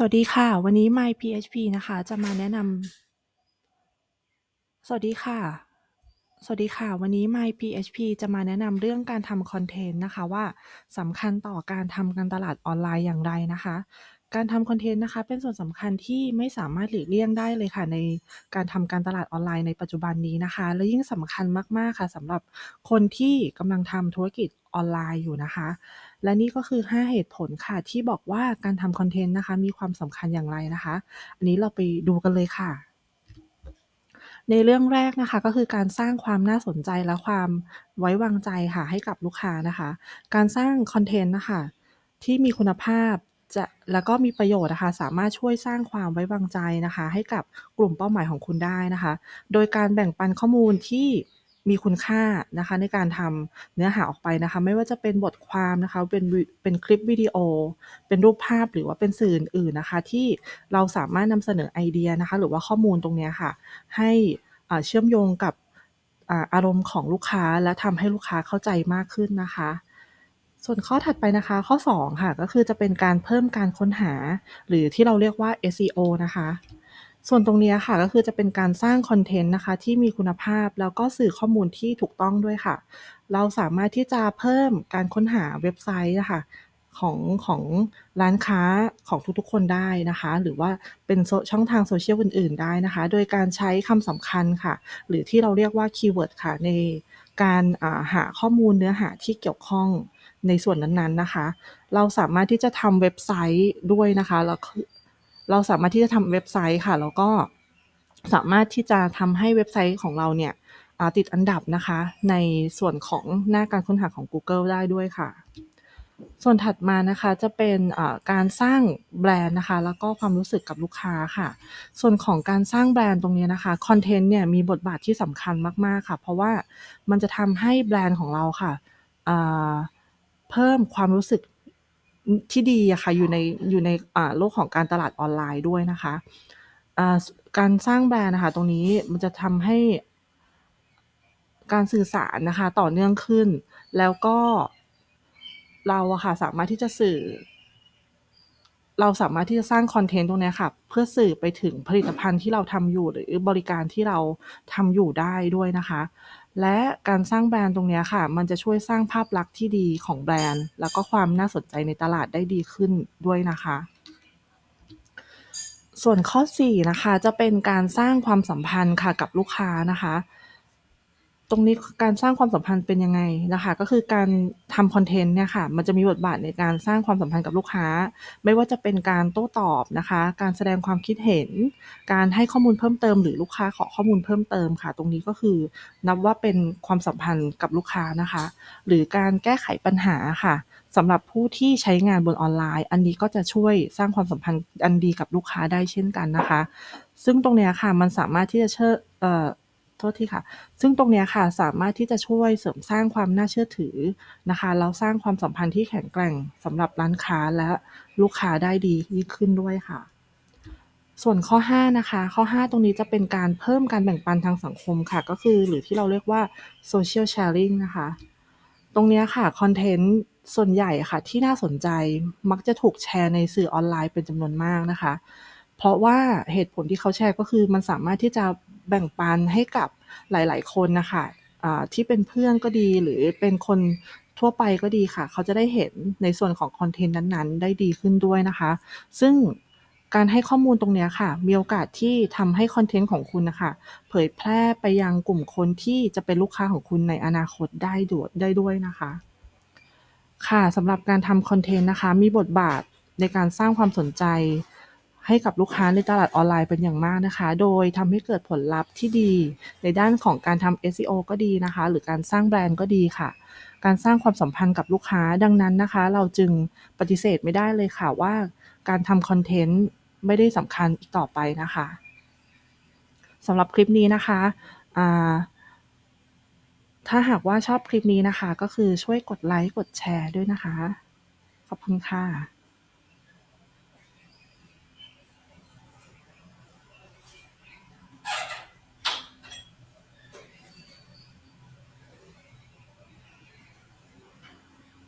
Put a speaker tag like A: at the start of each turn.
A: สวัสดีค่ะ วันนี้ My PHP นะคะ จะมาแนะนำ สวัสดีค่ะ สวัสดีค่ะ วันนี้ My PHP จะมาแนะนำเรื่องการทำคอนเทนต์นะคะว่าสำคัญต่อการทำการตลาดออนไลน์อย่างไรนะคะ การทำคอนเทนต์นะคะ เป็นส่วนสำคัญที่ไม่สามารถหลีกเลี่ยงได้เลยค่ะ ในการทำการตลาดออนไลน์ในปัจจุบันนี้นะคะ และยิ่งสำคัญมากๆค่ะสำหรับคนที่กำลังทำธุรกิจออนไลน์อยู่นะคะ และนี่ก็คือ 5 เหตุผลค่ะ ที่บอกว่าการทำคอนเทนต์นะคะ มีความสำคัญอย่างไรนะคะ อันนี้เราไปดูกันเลยค่ะ ในเรื่องแรกนะคะก็คือการสร้างความน่าสนใจและความไว้วางใจค่ะให้กับลูกค้านะคะ การสร้างคอนเทนต์นะคะที่มีคุณภาพ จะแล้วก็มีประโยชน์อะคะสามารถช่วยสร้างความไว้วางใจนะคะ ให้กับกลุ่มเป้าหมายของคุณได้นะคะ โดยการแบ่งปันข้อมูลที่มีคุณค่านะคะ ในการทำเนื้อหาออกไปนะคะ ไม่ว่าจะเป็นบทความนะคะเป็นวิเป็นคลิปวิดีโอ เป็นรูปภาพหรือว่าเป็นสื่ออื่นๆนะคะ ที่เราสามารถนำเสนอไอเดียนะคะ หรือว่าข้อมูลตรงเนี้ยค่ะ ให้อ่าเชื่อมโยงกับอ่าอารมณ์ของลูกค้าและทำให้ลูกค้าเข้าใจมากขึ้นนะคะ ส่วนข้อถัดไปนะคะ ข้อ 2 ค่ะ ก็คือจะเป็นการเพิ่มการค้นหา หรือที่เราเรียกว่า SEO นะคะ ส่วนตรงนี้ค่ะก็คือจะเป็นการสร้างคอนเทนต์นะคะ ที่มีคุณภาพแล้วก็สื่อข้อมูลที่ถูกต้องด้วยค่ะ เราสามารถที่จะเพิ่มการค้นหาเว็บไซต์อะค่ะของของร้านค้าของทุกๆ คนได้นะคะ หรือว่าเป็นช่องทาง social อื่น ๆ ได้นะคะ โดยการใช้คำสำคัญค่ะ หรือที่เราเรียกว่าคีย์เวิร์ดค่ะ ในการาหาข้อมูลเนื้อหาที่เกี่ยวข้อง ในส่วนนั้นๆนะคะ เราสามารถที่จะทำเว็บไซต์ด้วยนะคะแล้วเราสามารถที่จะทำเว็บไซต์ค่ะ แล้วก็สามารถที่จะทำให้เว็บไซต์ของเราเนี่ยติดอันดับนะคะ ในส่วนของหน้าการค้นหาของกูเกิลได้ด้วยค่ะ ส่วนถัดมานะคะจะเป็นการสร้างแบรนด์นะคะ แล้วก็ความรู้สึกกับลูกค้าค่ะ ส่วนของการสร้างแบรนด์ตรงนี้นะคะคอนเทนต์เนี่ยมีบทบาทที่สำคัญมากๆค่ะ เพราะว่ามันจะทำให้แบรนด์ของเราค่ะ เพิ่มความรู้สึกที่ดีอะค่ะ อยู่ในอยู่ในอ่าโลกของการตลาดออนไลน์ด้วยนะคะอ่าการสร้างแบรนด์อะคะตรงนี้มันจะทำให้ การสื่อสารนะคะ ต่อเนื่องขึ้น แล้วก็ เราอะค่ะ สามารถที่จะสื่อ เราสามารถที่จะสร้างคอนเทนต์ตรงเนี้ยค่ะ เพื่อสื่อไปถึงผลิตภัณฑ์ที่เราทำอยู่ หรือบริการที่เราทำอยู่ได้ด้วยนะคะและการสร้างแบรนด์ตรงนี้ค่ะ มันจะช่วยสร้างภาพลักษณ์ที่ดีของแบรนด์ แล้วก็ความน่าสนใจในตลาดได้ดีขึ้นด้วยนะคะ ส่วนข้อ4นะคะจะเป็นการสร้างความสัมพันธ์ค่ะกับลูกค้านะคะ ตรงนี้การสร้างความสัมพันธ์เป็นยังไงนะคะ ก็คือการทำคอนเทนต์เนี่ยค่ะ มันจะมีบทบาทในการสร้างความสัมพันธ์กับลูกค้า ไม่ว่าจะเป็นการโต้ตอบนะคะ การแสดงความคิดเห็น การให้ข้อมูลเพิ่มเติม หรือลูกค้าขอข้อมูลเพิ่มเติมค่ะ ตรงนี้ก็คือนับว่าเป็นความสัมพันธ์กับลูกค้านะคะ หรือการแก้ไขปัญหาค่ะสำหรับผู้ที่ใช้งานบนออนไลน์ อันนี้ก็จะช่วยสร้างความสัมพันธ์อันดีกับลูกค้าได้เช่นกันนะคะ ซึ่งตรงเนี้ยค่ะมันสามารถที่จะเชื่อ โทษทีค่ะ ซึ่งตรงนี้ค่ะสามารถที่จะช่วยเสริมสร้างความน่าเชื่อถือนะคะแล้วสร้างความสัมพันธ์ที่แข็งแกร่งสำหรับร้านค้าและลูกค้าได้ดียิ่งขึ้นด้วยค่ะ ส่วนข้อ 5 นะคะ ข้อ 5 ตรงนี้จะเป็นการเพิ่มการแบ่งปันทางสังคมค่ะ ก็คือหรือที่เราเรียกว่า social sharing นะคะ ตรงนี้ค่ะคอนเทนต์ส่วนใหญ่ค่ะที่น่าสนใจมักจะถูกแชร์ในสื่อออนไลน์เป็นจำนวนมากนะคะ เพราะว่าเหตุผลที่เขาแชร์ก็คือมันสามารถที่จะ แบ่งปันให้กับหลาย ๆ คนนะค่ะที่เป็นเพื่อนก็ดีหรือเป็นคนทั่วไปก็ดีค่ะ เขาจะได้เห็นในส่วนของคอนเทนต์นั้นๆ ได้ดีขึ้นด้วยนะคะ ซึ่งการให้ข้อมูลตรงนี้ค่ะ มีโอกาสที่ทำให้คอนเทนต์ของคุณนะคะเผยแพร่ไปยังกลุ่มคนที่จะเป็นลูกค้าของคุณในอนาคตได้ดวได้ด้วยนะคะ ค่ะสำหรับการทำคอนเทนต์นะคะ มีบทบาทในการสร้างความสนใจ ให้กับลูกค้าในตลาดออนไลน์เป็นอย่างมากนะคะ โดยทำให้เกิดผลลัพธ์ที่ดี ในด้านของการทำ SEO ก็ดีนะคะ หรือการสร้างแบรนด์ก็ดีค่ะ การสร้างความสัมพันธ์กับลูกค้าดังนั้นนะคะ เราจึงปฏิเสธไม่ได้เลยค่ะว่า การทำคอนเทนต์ไม่ได้สำคัญอีกต่อไปนะคะสำหรับคลิปนี้นะคะถ้าหากว่าชอบคลิปนี้นะคะ ก็คือช่วยกดไลก์กดแชร์ด้วยนะคะ ขอบคุณค่ะ